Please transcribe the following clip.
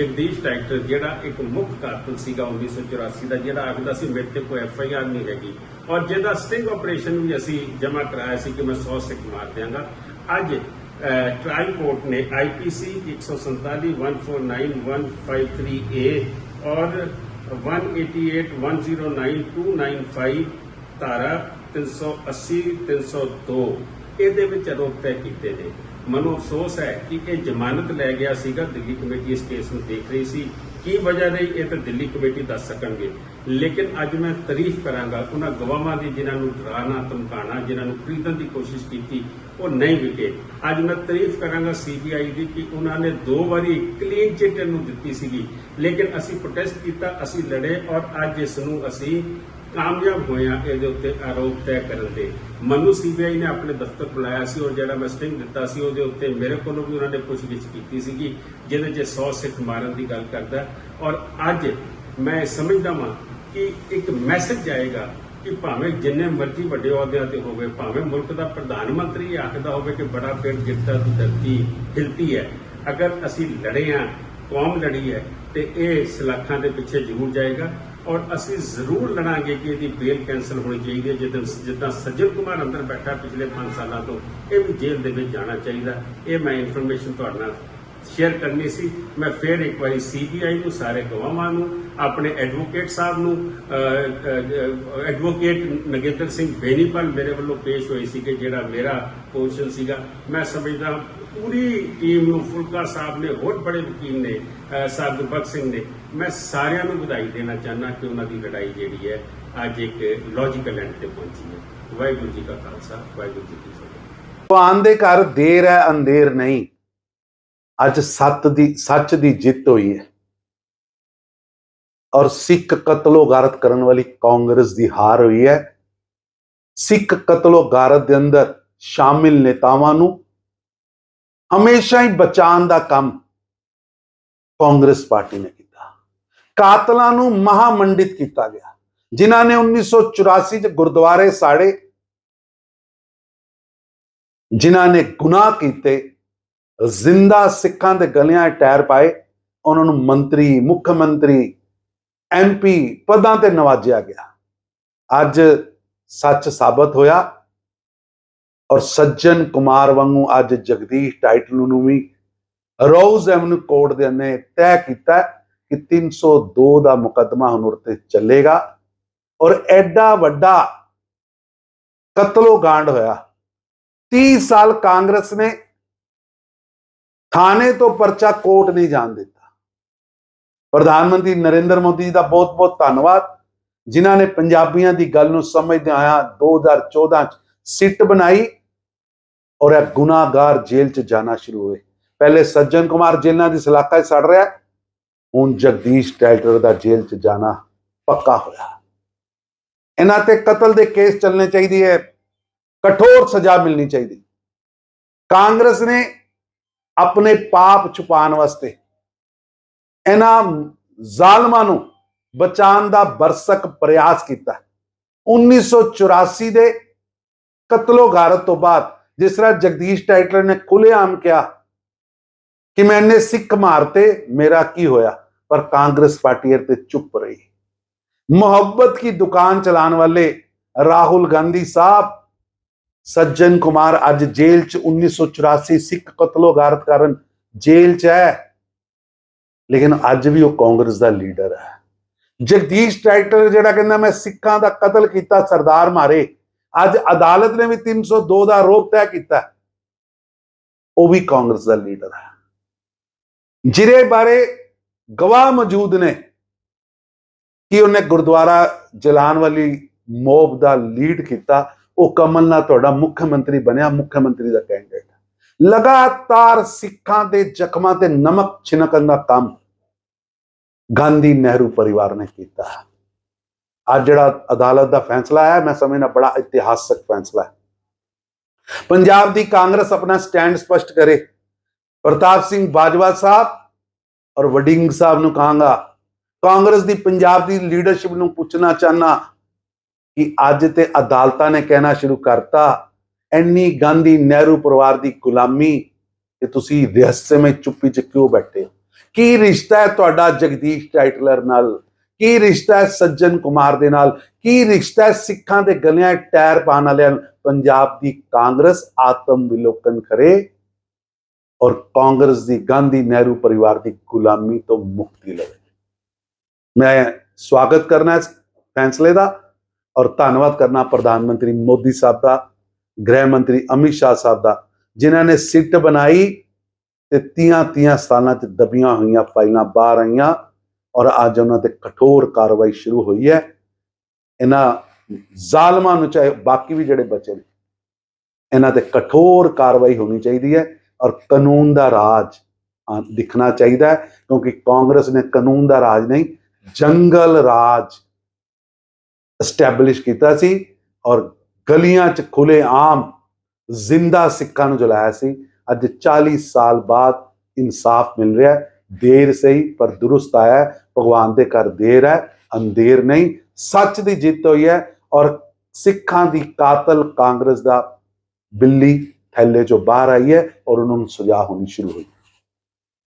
Jagdish tighter ਜਿਹੜਾ ਇੱਕ ਮੁੱਖ ਕਾਤਲ ਸੀਗਾ 1984 ਦਾ, ਜਿਹੜਾ ਆਖਦਾ ਸੀ, ਮੇਰੇ ਤੇ ਕੋਈ ਐਫ ਆਈ ਆਰ ਨਹੀਂ ਹੈਗੀ। ਔਰ ਜਿਹਦਾ ਸਟਿੰਗ ਆਪਰੇਸ਼ਨ ਵੀ ਅਸੀਂ ਜਮ੍ਹਾਂ ਕਰਾਇਆ ਸੀ ਕਿ ਮੈਂ 100 ਸਿੱਖ ਮਾਰ ਦਿਆਂਗਾ। ਅੱਜ ਟ੍ਰਾਇਲ ਕੋਰਟ ਨੇ ਆਈਪੀਸੀ 147 149 153 ਏ ਔਰ 188 109 295 ਧਾਰਾ 380 302 ਇਹਦੇ ਵਿੱਚ ਆਰੋਪ ਤੈਅ ਕੀਤੇ ਨੇ, ਮਨੋ ਅਫਸੋਸ ਹੈ ਕਿ ਇਹ ਜ਼ਮਾਨਤ ਲੈ ਗਿਆ ਸੀਗਾ ਦਿੱਲੀ ਕਮੇਟੀ ਇਸ ਕੇਸ ਨੂੰ ਦੇਖ ਰਹੀ ਸੀ। ਕੀ ਵਜ੍ਹਾ ਰਹੀ ਇਹ ਤਾਂ ਦਿੱਲੀ ਕਮੇਟੀ ਦੱਸ ਸਕਣਗੇ। ਲੇਕਿਨ ਅੱਜ ਮੈਂ ਤਾਰੀਫ ਕਰਾਂਗਾ ਉਹਨਾਂ ਗਵਾਹਾਂ ਦੀ ਜਿਨ੍ਹਾਂ ਨੂੰ ਡਰਾਣਾ ਧਮਕਾਉਣਾ ਜਿਨ੍ਹਾਂ ਨੂੰ ਖਰੀਦਣ ਦੀ ਕੋਸ਼ਿਸ਼ ਕੀਤੀ, ਉਹ ਨਹੀਂ ਵਿਕੇ। ਅੱਜ ਮੈਂ ਤਾਰੀਫ ਕਰਾਂਗਾ ਸੀਬੀਆਈ ਦੀ ਕਿ ਉਹਨਾਂ ਨੇ ਦੋ ਵਾਰੀ ਕਲੀਨ ਚਿੱਟ ਨੂੰ ਦਿੱਤੀ ਸੀਗੀ। ਲੇਕਿਨ ਅਸੀਂ ਪ੍ਰੋਟੈਸਟ ਕੀਤਾ, ਅਸੀਂ ਲੜੇ ਔਰ ਅੱਜ ਇਸ ਨੂੰ ਅਸੀਂ ਕਾਮਯਾਬ ਹੋਇਆ, ਇਹਦੇ ਉੱਤੇ ਆਰੋਪ ਤੈਅ ਕਰਨ ਦੇ। ਮਨੂ ਸੀਬੀਆਈ ਨੇ ਆਪਣੇ ਦਫ਼ਤਰ ਬੁਲਾਇਆ ਸੀ ਔਰ ਜਿਹੜਾ ਮੈਂ ਸਟਿੰਗ ਦਿੱਤਾ ਸੀ, ਉਹਦੇ ਉੱਤੇ ਮੇਰੇ ਕੋਲੋਂ ਵੀ ਉਹਨਾਂ ਨੇ ਪੁੱਛਗਿੱਛ ਕੀਤੀ ਸੀਗੀ, ਜਿਹਦੇ 'ਚ 100 ਸਿੱਖ ਮਾਰਨ ਦੀ ਗੱਲ ਕਰਦਾ ਔਰ ਅੱਜ ਮੈਂ ਸਮਝਦਾ ਹਾਂ ਕਿ ਇੱਕ ਮੈਸੇਜ ਜਾਏਗਾ ਕਿ ਭਾਵੇਂ ਜਿੰਨੇ ਮਰਜ਼ੀ ਵੱਡੇ ਅਹੁਦਿਆਂ ਤੇ ਹੋਵੇ, ਭਾਵੇਂ ਮੁਲਕ ਦਾ ਪ੍ਰਧਾਨ ਮੰਤਰੀ ਆਖਦਾ ਹੋਵੇ ਕਿ ਬੜਾ ਪੇੜ ਗਿਰਦਾ ਦੀ ਧਰਤੀ ਹਿਲਦੀ ਹੈ। ਅਗਰ ਅਸੀਂ ਲੜੇ ਹਾਂ, ਕੌਮ ਲੜੀ ਹੈ, ਤੇ ਇਹ ਸਲਾਖਾਂ ਦੇ ਪਿੱਛੇ ਜ਼ਰੂਰ ਜਾਏਗਾ। ਔਰ ਅਸੀਂ ਜ਼ਰੂਰ ਲੜਾਂਗੇ ਕਿ ਇਹਦੀ ਬੇਲ ਕੈਂਸਲ ਹੋਣੀ ਚਾਹੀਦੀ ਹੈ। ਜਿੱਦਾਂ ਜਿੱਦਾਂ ਸੱਜਣ ਕੁਮਾਰ ਅੰਦਰ ਬੈਠਾ ਪਿਛਲੇ 5 ਸਾਲਾਂ ਤੋਂ, ਇਹ ਵੀ ਜੇਲ੍ਹ ਦੇ ਵਿੱਚ ਜਾਣਾ ਚਾਹੀਦਾ। ਇਹ ਮੈਂ ਇਨਫੋਰਮੇਸ਼ਨ ਤੁਹਾਡੇ ਨਾਲ ਸ਼ੇਅਰ ਕਰਨੀ ਸੀ। ਮੈਂ ਫੇਰ ਇੱਕ ਵਾਰੀ ਸੀਬੀਆਈ ਨੂੰ, ਸਾਰੇ ਗਵਾਹਾਂ ਨੂੰ, ਆਪਣੇ ਐਡਵੋਕੇਟ ਸਾਹਿਬ ਨੂੰ ਐਡਵੋਕੇਟ ਨਗੇਂਦਰ ਸਿੰਘ ਬੇਨੀਪਾਲ ਮੇਰੇ ਵੱਲੋਂ ਪੇਸ਼ ਹੋਏ ਸੀ ਕਿ ਜਿਹੜਾ ਮੇਰਾ ਪੋਜੀਸ਼ਨ ਸੀਗਾ। ਮੈਂ ਸਮਝਦਾ ਪੂਰੀ ਟੀਮ ਨੂੰ ਫੁਲਕਾ ਸਾਹਿਬ ਨੇ ਹੋਰ ਬੜੇ ਵਕੀਲ ਨੇ ਸਾਹਿਬ ਗੁਰਬਖਸ਼ ਸਿੰਘ ਨੇ ਮੈਂ ਸਾਰਿਆਂ ਨੂੰ ਵਧਾਈ ਦੇਣਾ ਚਾਹੁੰਦਾ ਕਿ ਉਹਨਾਂ ਦੀ ਲੜਾਈ ਜਿਹੜੀ ਹੈ ਅੱਜ ਇੱਕ ਲੌਜੀਕਲ ਐਂਡ ਤੇ ਪਹੁੰਚੀ ਹੈ ਵਾਹਿਗੁਰੂ ਜੀ ਕਾ ਖਾਲਸਾ ਵਾਹਿਗੁਰੂ ਜੀ ਕੀ ਫਤਿਹ ਭਗਵਾਨ ਦੇ ਘਰ ਦੇਰ ਹੈ ਅੰਧੇਰ ਨਹੀਂ ਅੱਜ ਸੱਤ ਦੀ ਸੱਚ ਦੀ ਜਿੱਤ ਹੋਈ ਹੈ ਔਰ ਸਿੱਖ ਕਤਲੋ ਗਾਰਤ ਕਰਨ ਵਾਲੀ ਕਾਂਗਰਸ ਦੀ ਹਾਰ ਹੋਈ ਹੈ ਸਿੱਖ ਕਤਲੋ ਗਾਰਤ ਦੇ ਅੰਦਰ ਸ਼ਾਮਿਲ ਨੇਤਾਵਾਂ ਨੂੰ ਹਮੇਸ਼ਾ ਹੀ ਬਚਾਉਣ ਦਾ ਕੰਮ ਕਾਂਗਰਸ ਪਾਰਟੀ ਨੇ ਕੀਤਾ। ਕਾਤਲਾਂ ਨੂੰ ਮਹਾਮੰਡਿਤ ਕੀਤਾ ਗਿਆ। ਜਿਨ੍ਹਾਂ ਨੇ 1984 ਚ ਗੁਰਦੁਆਰੇ ਸਾੜੇ, ਜਿਨ੍ਹਾਂ ਨੇ ਗੁਨਾਹ ਕੀਤੇ, ਜ਼ਿੰਦਾ ਸਿੱਖਾਂ ਦੇ ਗਲਿਆਂ 'ਚ ਟਾਇਰ ਪਾਏ, ਉਹਨਾਂ ਨੂੰ ਮੰਤਰੀ, ਮੁੱਖ ਮੰਤਰੀ ਐਮਪੀ ਪਦਾਂ ਤੇ ਨਵਾਜਿਆ ਗਿਆ। ਅੱਜ ਸੱਚ ਸਾਬਤ ਹੋਇਆ। ਔਰ ਸੱਜਣ ਕੁਮਾਰ ਵਾਂਗੂ ਅੱਜ ਜਗਦੀਸ਼ ਟਾਈਟਲ ਨੂੰ ਵੀ ਰੋਜ਼ ਐਵਨਿਊ ਕੋਰਟ ਦੇ ਨੇ ਤੈਅ ਕੀਤਾ ਕਿ 302 ਦਾ ਮੁਕੱਦਮਾ ਹੁਣ ਉਰਤੇ ਚੱਲੇਗਾ ਔਰ ਐਡਾ ਵੱਡਾ ਕਤਲੋ ਗਾਂਡ ਹੋਇਆ। 30 ਸਾਲ ਕਾਂਗਰਸ ਨੇ ਥਾਣੇ ਤੋਂ ਪਰਚਾ ਕੋਰਟ ਨਹੀਂ ਜਾਣ ਦਿੱਤਾ। ਪ੍ਰਧਾਨ ਮੰਤਰੀ ਨਰਿੰਦਰ ਮੋਦੀ ਜੀ ਦਾ ਬਹੁਤ-ਬਹੁਤ ਧੰਨਵਾਦ। ਜਿਨ੍ਹਾਂ ਨੇ ਪੰਜਾਬੀਆਂ ਦੀ ਗੱਲ ਨੂੰ ਸਮਝਦੇ ਆਇਆ 2014 ਚ ਸਿੱਟ ਬਣਾਈ। ਔਰ ਇਹ ਗੁਨਾਹਗਾਰ ਜੇਲ੍ਹ ਚ ਜਾਣਾ ਸ਼ੁਰੂ ਹੋਏ। ਪਹਿਲੇ ਸੱਜਣ ਕੁਮਾਰ ਜੇਲ੍ਹਾਂ ਦੀ ਸਲਾਖਾ 'ਚ ਸੜ ਰਿਹਾ, ਹੁਣ ਜਗਦੀਸ਼ ਟੈਲਟਰ ਦਾ ਜੇਲ੍ਹ ਚ ਜਾਣਾ ਪੱਕਾ ਹੋਇਆ। ਇਹਨਾਂ ਤੇ ਕਤਲ ਦੇ ਕੇਸ ਚੱਲਣੇ ਚਾਹੀਦੀ ਹੈ ਕਠੋਰ ਸਜ਼ਾ ਮਿਲਣੀ ਚਾਹੀਦੀ। ਕਾਂਗਰਸ ਨੇ ਆਪਣੇ ਪਾਪ ਛੁਪਾਉਣ ਵਾਸਤੇ ਇਹਨਾਂ ਜ਼ਾਲਮਾਂ ਨੂੰ ਬਚਾਉਣ ਦਾ ਬਰਸਕ ਪ੍ਰਯਾਸ ਕੀਤਾ। 1984 ਦੇ ਕਤਲੋ ਗਾਰਤ ਤੋਂ ਬਾਅਦ ਜਿਸ ਤਰ੍ਹਾਂ ਜਗਦੀਸ਼ ਟਾਈਟਲਰ ਨੇ ਖੁੱਲੇਆਮ ਕਿਹਾ ਕਿ ਮੈਨੇ ਸਿੱਖ ਮਾਰਤੇ ਮੇਰਾ ਕੀ ਹੋਇਆ ਪਰ ਕਾਂਗਰਸ ਪਾਰਟੀ ਇਹ ਤੇ ਚੁੱਪ ਰਹੀ मोहब्बत की दुकान चलाने वाले राहुल गांधी साहब ਸੱਜਣ ਕੁਮਾਰ ਅੱਜ ਜੇਲ੍ਹ ਚ 1984 ਸਿੱਖ ਕਤਲੋ ਗਾਰਤ ਕਾਰਨ ਜੇਲ੍ਹ ਚ ਹੈ ਲੇਕਿਨ ਅੱਜ ਵੀ ਉਹ ਕਾਂਗਰਸ ਦਾ ਲੀਡਰ ਹੈ ਜਗਦੀਸ਼ ਟਾਈਟਰ ਜਿਹੜਾ ਕਹਿੰਦਾ ਮੈਂ ਸਿੱਖਾਂ ਦਾ ਕਤਲ ਕੀਤਾ ਸਰਦਾਰ ਮਾਰੇ ਅੱਜ ਅਦਾਲਤ ਨੇ ਵੀ 302 ਦਾ ਆਰੋਪ ਤੈਅ ਕੀਤਾ। ਉਹ ਵੀ ਕਾਂਗਰਸ ਦਾ ਲੀਡਰ ਹੈ। ਜਿਹਦੇ ਬਾਰੇ ਗਵਾਹ ਮੌਜੂਦ ਨੇ ਕਿ ਉਹਨੇ ਗੁਰਦੁਆਰਾ ਜਲਾਨ ਵਾਲੀ ਮੋਬ ਦਾ ਲੀਡ ਕੀਤਾ। ਉਹ ਕਮਲਨਾਥ ਤੁਹਾਡਾ ਮੁੱਖ ਮੰਤਰੀ ਬਣਿਆ, ਮੁੱਖ ਮੰਤਰੀ ਦਾ ਕੈਂਡੀਡੇਟ ਲਗਾਤਾਰ ਸਿੱਖਾਂ ਦੇ ਜ਼ਖਮਾਂ ਤੇ ਨਮਕ ਛਿਣਕਣ ਦਾ ਕੰਮ ਗਾਂਧੀ ਨਹਿਰੂ ਪਰਿਵਾਰ ਨੇ ਕੀਤਾ। ਅੱਜ ਜਿਹੜਾ ਅਦਾਲਤ ਦਾ ਫੈਸਲਾ ਹੈ, ਮੈਂ ਸਮਝਣਾ ਬੜਾ ਇਤਿਹਾਸਕ ਫੈਸਲਾ ਹੈ। ਪੰਜਾਬ ਦੀ ਕਾਂਗਰਸ ਆਪਣਾ ਸਟੈਂਡ ਸਪਸ਼ਟ ਕਰੇ। ਪ੍ਰਤਾਪ ਸਿੰਘ ਬਾਜਵਾ ਸਾਹਿਬ ਔਰ ਵਡਿੰਗ ਸਾਹਿਬ ਨੂੰ ਕਹਾਂਗਾ, ਕਾਂਗਰਸ ਦੀ ਪੰਜਾਬ ਦੀ ਲੀਡਰਸ਼ਿਪ ਨੂੰ ਪੁੱਛਣਾ ਚਾਹਨਾ ਕਿ ਅੱਜ ਤੇ ਅਦਾਲਤਾਂ ਨੇ ਕਹਿਣਾ ਸ਼ੁਰੂ ਕਰਤਾ ਐਨੀ ਗਾਂਧੀ ਨਹਿਰੂ ਪਰਿਵਾਰ ਦੀ ਗੁਲਾਮੀ ਕਿ ਤੁਸੀਂ ਰਹੱਸਮਈ ਚੁੱਪੀ ਚ ਕਿਉਂ ਬੈਠੇ ਹੋ? ਕੀ ਰਿਸ਼ਤਾ ਹੈ ਤੁਹਾਡਾ ਜਗਦੀਸ਼ ਟਾਈਟਲਰ ਨਾਲ? ਕੀ ਰਿਸ਼ਤਾ ਹੈ ਸੱਜਣ ਕੁਮਾਰ ਦੇ ਨਾਲ? ਕੀ ਰਿਸ਼ਤਾ ਹੈ ਸਿੱਖਾਂ ਦੇ ਗਲਿਆਂ ਟਾਇਰ ਪਾਉਣ ਵਾਲਿਆਂ ਨਾਲ? ਪੰਜਾਬ ਦੀ ਕਾਂਗਰਸ ਆਤਮ ਵਿਲੋਕਨ ਕਰੇ ਔਰ ਕਾਂਗਰਸ ਦੀ ਗਾਂਧੀ ਨਹਿਰੂ ਪਰਿਵਾਰ ਦੀ ਗੁਲਾਮੀ ਤੋਂ ਮੁਕਤੀ ਲਵੇ। ਮੈਂ ਸਵਾਗਤ ਕਰਨਾ ਇਸ ਫੈਸਲੇ ਦਾ ਔਰ ਧੰਨਵਾਦ ਕਰਨਾ ਪ੍ਰਧਾਨ ਮੰਤਰੀ ਮੋਦੀ ਸਾਹਿਬ ਦਾ, ਗ੍ਰਹਿ ਮੰਤਰੀ ਅਮਿਤ ਸ਼ਾਹ ਸਾਹਿਬ ਦਾ, ਜਿਨ੍ਹਾਂ ਨੇ ਸਿੱਟ ਬਣਾਈ ਤੇ ਤੀਆਂ ਤੀਆਂ ਸਾਲਾਂ ਚ ਦਬੀਆਂ ਹੋਈਆਂ ਫਾਈਲਾਂ ਬਾਹਰ ਆਈਆਂ। ਔਰ ਅੱਜ ਉਹਨਾਂ ਤੇ ਕਠੋਰ ਕਾਰਵਾਈ ਸ਼ੁਰੂ ਹੋਈ ਹੈ। ਇਹਨਾਂ ਜ਼ਾਲਮਾਂ ਨੂੰ ਚਾਹੇ ਬਾਕੀ ਵੀ ਜਿਹੜੇ ਬਚੇ ਨੇ, ਇਹਨਾਂ ਤੇ ਕਠੋਰ ਕਾਰਵਾਈ ਹੋਣੀ ਚਾਹੀਦੀ ਹੈ ਔਰ ਕਾਨੂੰਨ ਦਾ ਰਾਜ ਦਿਖਣਾ ਚਾਹੀਦਾ ਹੈ ਕਿਉਂਕਿ ਕਾਂਗਰਸ ਨੇ ਕਾਨੂੰਨ ਦਾ ਰਾਜ ਨਹੀਂ, ਜੰਗਲ ਰਾਜ ਐਸਟੈਬਲਿਸ਼ ਕੀਤਾ ਸੀ ਔਰ ਗਲੀਆਂ 'ਚ ਖੁੱਲੇ ਆਮ ਜ਼ਿੰਦਾ ਸਿੱਖਾਂ ਨੂੰ ਜਲਾਇਆ ਸੀ। ਅੱਜ 40 ਸਾਲ ਬਾਅਦ ਇਨਸਾਫ ਮਿਲ ਰਿਹਾ ਹੈ। ਦੇਰ ਸਹੀ ਪਰ ਦੁਰਸਤ ਆਇਆ ਭਗਵਾਨ ਦੇ ਘਰ ਦੇਰ ਹੈ, ਅੰਧੇਰ ਨਹੀਂ, ਸੱਚ ਦੀ ਜਿੱਤ ਹੋਈ ਹੈ ਔਰ ਸਿੱਖਾਂ ਦੀ ਕਾਤਲ ਕਾਂਗਰਸ ਦਾ ਬਿੱਲੀ ਥੈਲੇ ਚੋਂ ਬਾਹਰ ਆਈ ਹੈ ਔਰ ਉਹਨਾਂ ਨੂੰ ਸਜ਼ਾ ਹੋਣੀ ਸ਼ੁਰੂ ਹੋਈ।